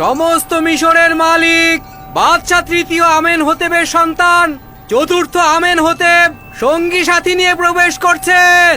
সমস্ত মিশরের মালিক বাদশা তৃতীয় আমেন হতেবের সন্তান, চতুর্থ আমেন হতে সঙ্গী সাথী নিয়ে প্রবেশ করছেন।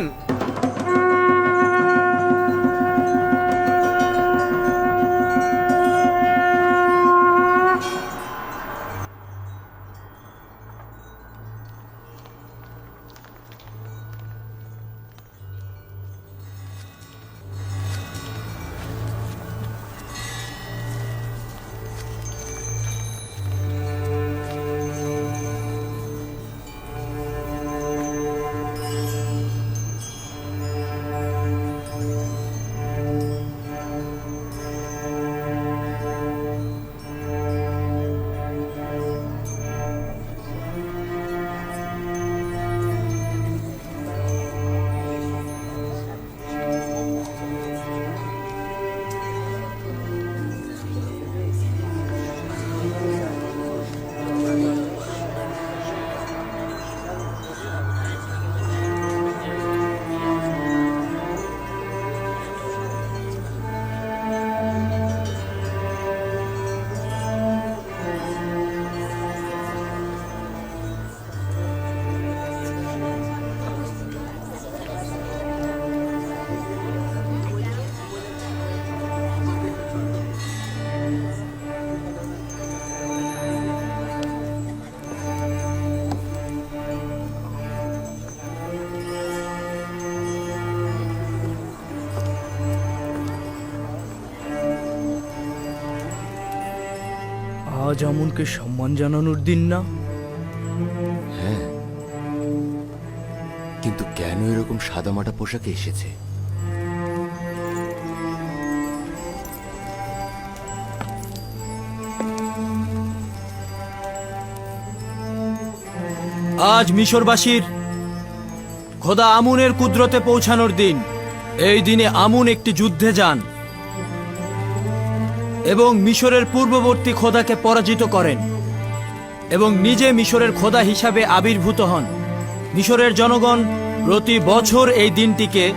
আজ আমনকে সম্মান জানানোর দিন না? হ্যাঁ। কিন্তু কেন এরকম সাদামাটা পোশাকে এসেছে? আজ মিশরবাসীর খোদা আমুনের কুদরতে পৌঁছানোর দিন। এই দিনে আমুন একটি যুদ্ধে যান। এবং মিশরের পূর্ববর্তী খোদাকে পরাজিত করেন এবং নিজে মিশরের খোদা হিসাবে আবির্ভূত হন। মিশরের জনগণ প্রতি বছর এই দিনটিকে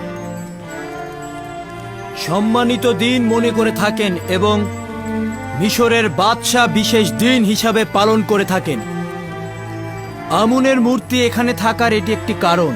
সম্মানিত দিন মনে করে থাকেন এবং মিশরের বাদশাহ বিশেষ দিন হিসাবে পালন করে থাকেন। আমুনের মূর্তি এখানে থাকার এটি একটি কারণ।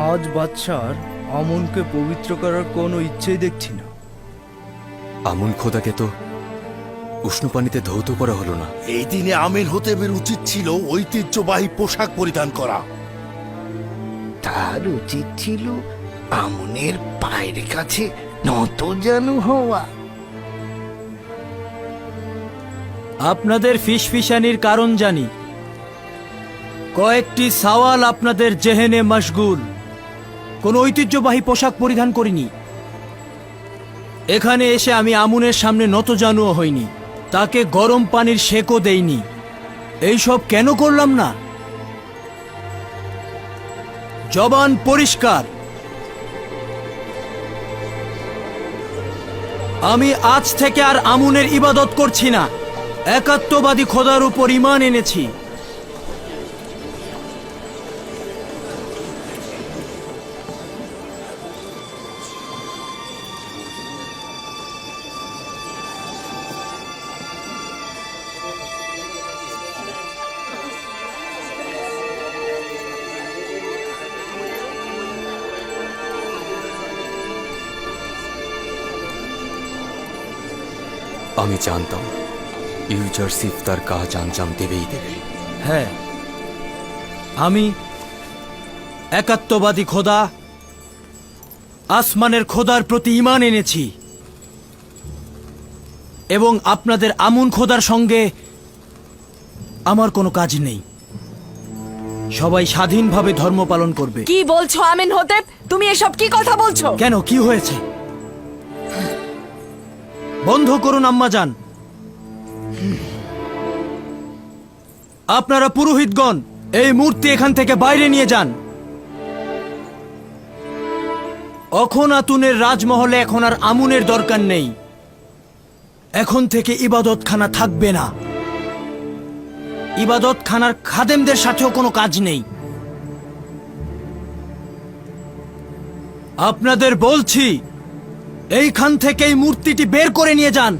আজ বাদশার আমনকে পবিত্র করার কোনো ইচ্ছেই দেখছি না। আমন খোদাকে তো উষ্ণ পানিতে ধৌত করা হলো না। এই দিনে আমির হতেবের উচিত ছিল ঐতিহ্যবাহী পোশাক পরিধান করা। তার উচিত ছিল আমনের পায়ের কাছে নত জানু হওয়া। আপনাদের ফিসফিসানির কারণ জানি। কয়েকটি সওয়াল আপনাদের জেহেনে মশগুল। কোন ঐতিহ্যবাহী পোশাক পরিধান করিনি। এখানে এসে আমি আমুনের সামনে নতজানুও হইনি। তাকে গরম পানির শেকও দেইনি। এইসব কেন করলাম না? জবান পরিষ্কার। আমি আজ থেকে আর আমুনের ইবাদত করছি না। একাত্মবাদী খোদার উপর ইমান এনেছি। আমি জানতাম ইউজারসিফ তার কাজ আঞ্জাম দেবেই দেবে। হ্যাঁ আমি একাত্মবাদী খোদা আসমানের খোদার প্রতি ইমান এনেছি এবং আপনাদের আমুন খোদার সঙ্গে আমার কোনো কাজ নেই। সবাই স্বাধীনভাবে ধর্ম পালন করবে। কি বলছো আমিন হতেব? তুমি এসব কি কথা বলছো? কেন কি হয়েছে? বন্ধ করুন, আম্মা যান আপনারা পুরোহিতগণ, এই মূর্তি এখান থেকে বাইরে নিয়ে যান। অখন আতুনের রাজমহলে এখন আর আমুনের দরকার নেই। এখন থেকে ইবাদতখানা থাকবে না। ইবাদতখানার খাদেমদের সাথেও কোনো কাজ নেই। আপনাদের বলছি এইখান থেকে এই মূর্তিটি বের করে নিয়ে যান।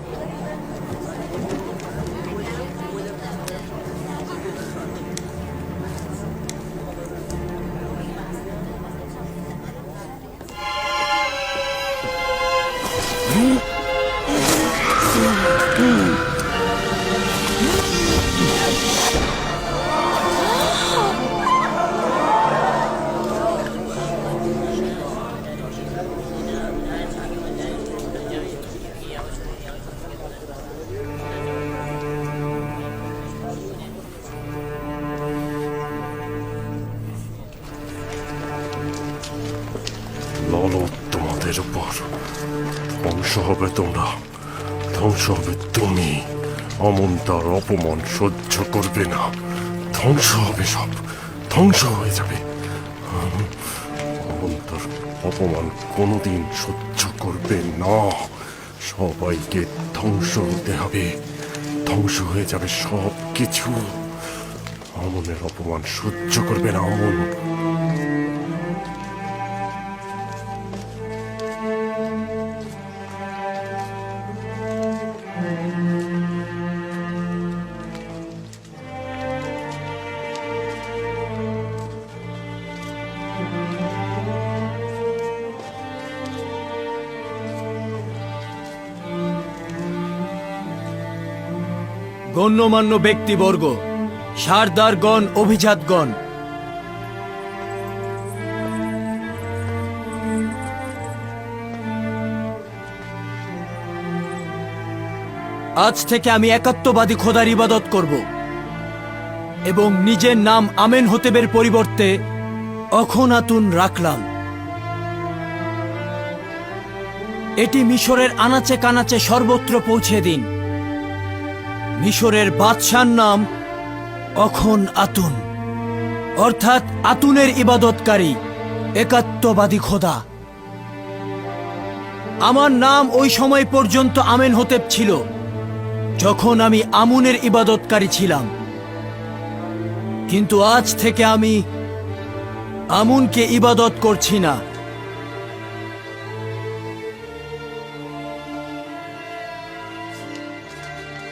ধ্বংস হবে তোমরা। ধ্বংস হবে তুমি। অমন তার অপমান সহ্য করবে না। ধ্বংস হবে সব। ধ্বংস হয়ে যাবে। অমন তার অপমান কোনোদিন সহ্য করবে না। সবাইকে ধ্বংস হতে হবে। ধ্বংস হয়ে যাবে সব কিছু অমনের অপমান সহ্য করবে না অমন। গণ্যমান্য ব্যক্তিবর্গ, সারদারগণ, অভিজাতগণ। আজ থেকে আমি একাত্মবাদী খোদার ইবাদত করব এবং নিজের নাম আমেন হতেবের পরিবর্তে অখনাতুন রাখলাম। এটি মিশরের আনাচে কানাচে সর্বত্র পৌঁছে দিন। মিশরের বাদশার নাম অখন আতুন। অর্থাৎ আতুনের ইবাদতকারী, একাত্মবাদী খোদা। আমার নাম ওই সময় পর্যন্ত আমেন হতেব ছিল, যখন আমি আমুনের ইবাদতকারী ছিলাম। কিন্তু আজ থেকে আমি আমুনকে ইবাদত করছি না।